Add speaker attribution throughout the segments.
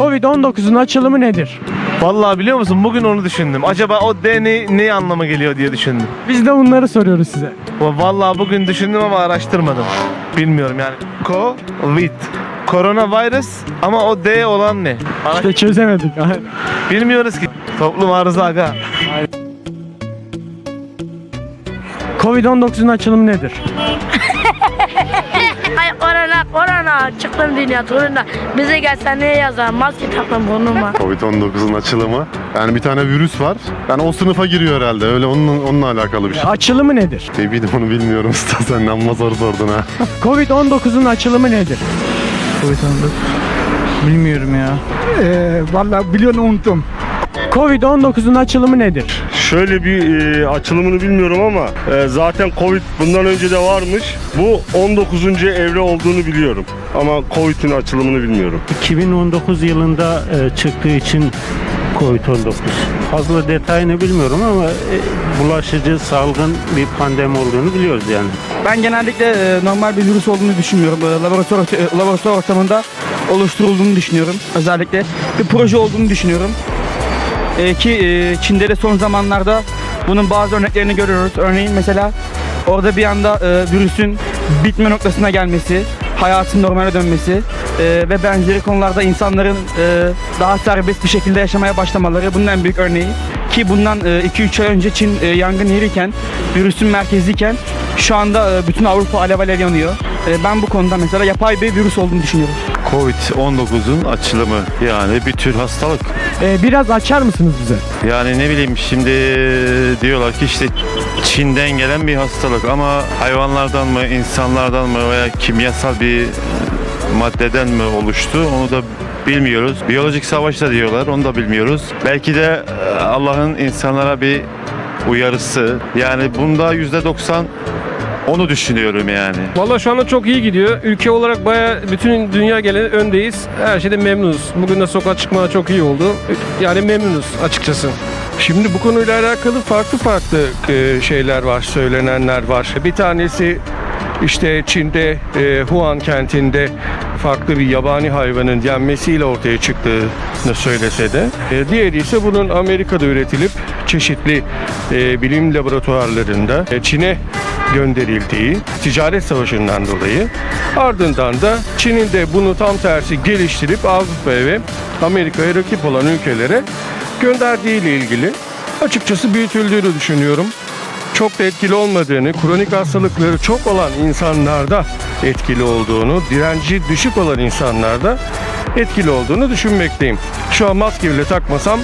Speaker 1: Covid-19'un açılımı nedir?
Speaker 2: Vallahi biliyor musun bugün onu düşündüm. Acaba o D ne, ne anlama geliyor diye düşündüm.
Speaker 1: Biz de bunları soruyoruz size.
Speaker 2: Vallahi bugün düşündüm ama araştırmadım. Bilmiyorum yani. Covid. Coronavirus ama o D olan ne? Ara-
Speaker 1: İşte çözemedik.
Speaker 2: Bilmiyoruz ki. Toplum arıza aga.
Speaker 1: Covid-19'un açılımı nedir?
Speaker 3: Ay korona korona çıktım dünya turuna. Bize gelsen ne yazar? Maske takın burnuma.
Speaker 4: Covid-19'un açılımı. Yani bir tane virüs var. Yani o sınıfa giriyor herhalde. Öyle onun, onunla alakalı bir şey.
Speaker 1: Açılımı nedir?
Speaker 4: Ne bileyim onu bilmiyorum usta sen amma soru sordun ha.
Speaker 1: Covid-19'un açılımı nedir?
Speaker 5: Bilmiyorum ya.
Speaker 6: Ee, vallahi biliyorum unuttum.
Speaker 1: Covid-19'un açılımı nedir?
Speaker 7: Şöyle bir e, açılımını bilmiyorum ama e, zaten Covid bundan önce de varmış. Bu 19. evre olduğunu biliyorum. Ama Covid'in açılımını bilmiyorum.
Speaker 8: 2019 yılında e, çıktığı için Covid-19. Fazla detayını bilmiyorum ama e, bulaşıcı salgın bir pandemi olduğunu biliyoruz yani.
Speaker 6: Ben genellikle e, normal bir virüs olduğunu düşünmüyorum. E, laboratuvar, e, laboratuvar ortamında oluşturulduğunu düşünüyorum. Özellikle bir proje olduğunu düşünüyorum. E, ki e, Çin'de de son zamanlarda bunun bazı örneklerini görüyoruz. Örneğin mesela orada bir anda e, virüsün bitme noktasına gelmesi, hayatın normale dönmesi e, ve benzeri konularda insanların e, daha serbest bir şekilde yaşamaya başlamaları bunun en büyük örneği. Ki bundan 2-3 ay önce Çin e, yangın yeriyken, virüsün merkeziyken şu anda e, bütün Avrupa alev alev yanıyor. E, ben bu konuda mesela yapay bir virüs olduğunu düşünüyorum.
Speaker 9: Covid-19'un açılımı yani bir tür hastalık.
Speaker 1: Ee, biraz açar mısınız bize?
Speaker 9: Yani ne bileyim şimdi diyorlar ki işte Çin'den gelen bir hastalık ama hayvanlardan mı insanlardan mı veya kimyasal bir maddeden mi oluştu onu da bilmiyoruz. Biyolojik savaş da diyorlar onu da bilmiyoruz. Belki de e, Allah'ın insanlara bir uyarısı. Yani bunda %90 onu düşünüyorum yani.
Speaker 10: Valla şu anda çok iyi gidiyor. Ülke olarak baya bütün dünya gelen öndeyiz. Her şeyde memnunuz. Bugün de sokağa çıkma çok iyi oldu. Yani memnunuz açıkçası. Şimdi bu konuyla alakalı farklı farklı e, şeyler var, söylenenler var. Bir tanesi işte Çin'de, e, Wuhan kentinde farklı bir yabani hayvanın yenmesiyle ortaya çıktığını söylese de. E, diğeri ise bunun Amerika'da üretilip çeşitli e, bilim laboratuvarlarında e, Çin'e gönderildiği ticaret savaşından dolayı ardından da Çin'in de bunu tam tersi geliştirip Avrupa'ya ve Amerika'ya rakip olan ülkelere gönderdiği ile ilgili açıkçası büyütüldüğünü düşünüyorum. Çok da etkili olmadığını, kronik hastalıkları çok olan insanlarda etkili olduğunu, direnci düşük olan insanlarda etkili olduğunu düşünmekteyim. Şu an maske bile takmasam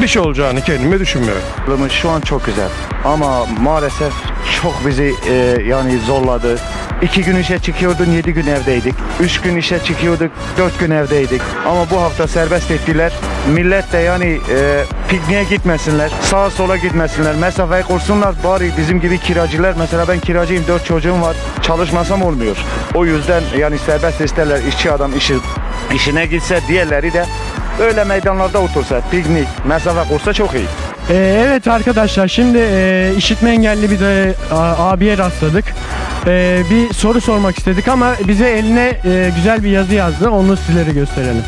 Speaker 10: bir şey olacağını kendime düşünmüyorum.
Speaker 11: Şu an çok güzel ama maalesef çok bizi e, yani zorladı. İki gün işe çıkıyordun, yedi gün evdeydik. Üç gün işe çıkıyorduk, dört gün evdeydik. Ama bu hafta serbest ettiler. Millet de yani e, pikniğe gitmesinler, sağa sola gitmesinler, mesafeyi kursunlar. Bari bizim gibi kiracılar, mesela ben kiracıyım, dört çocuğum var. Çalışmasam olmuyor. O yüzden yani serbest isterler, işçi adam işi, işine gitse, diğerleri de öyle meydanlarda otursa, piknik, mesafe kursa çok iyi.
Speaker 1: Ee, evet arkadaşlar şimdi e, işitme engelli bir de a- abiye rastladık. Ee, bir soru sormak istedik ama bize eline e, güzel bir yazı yazdı. Onu sizlere gösterelim.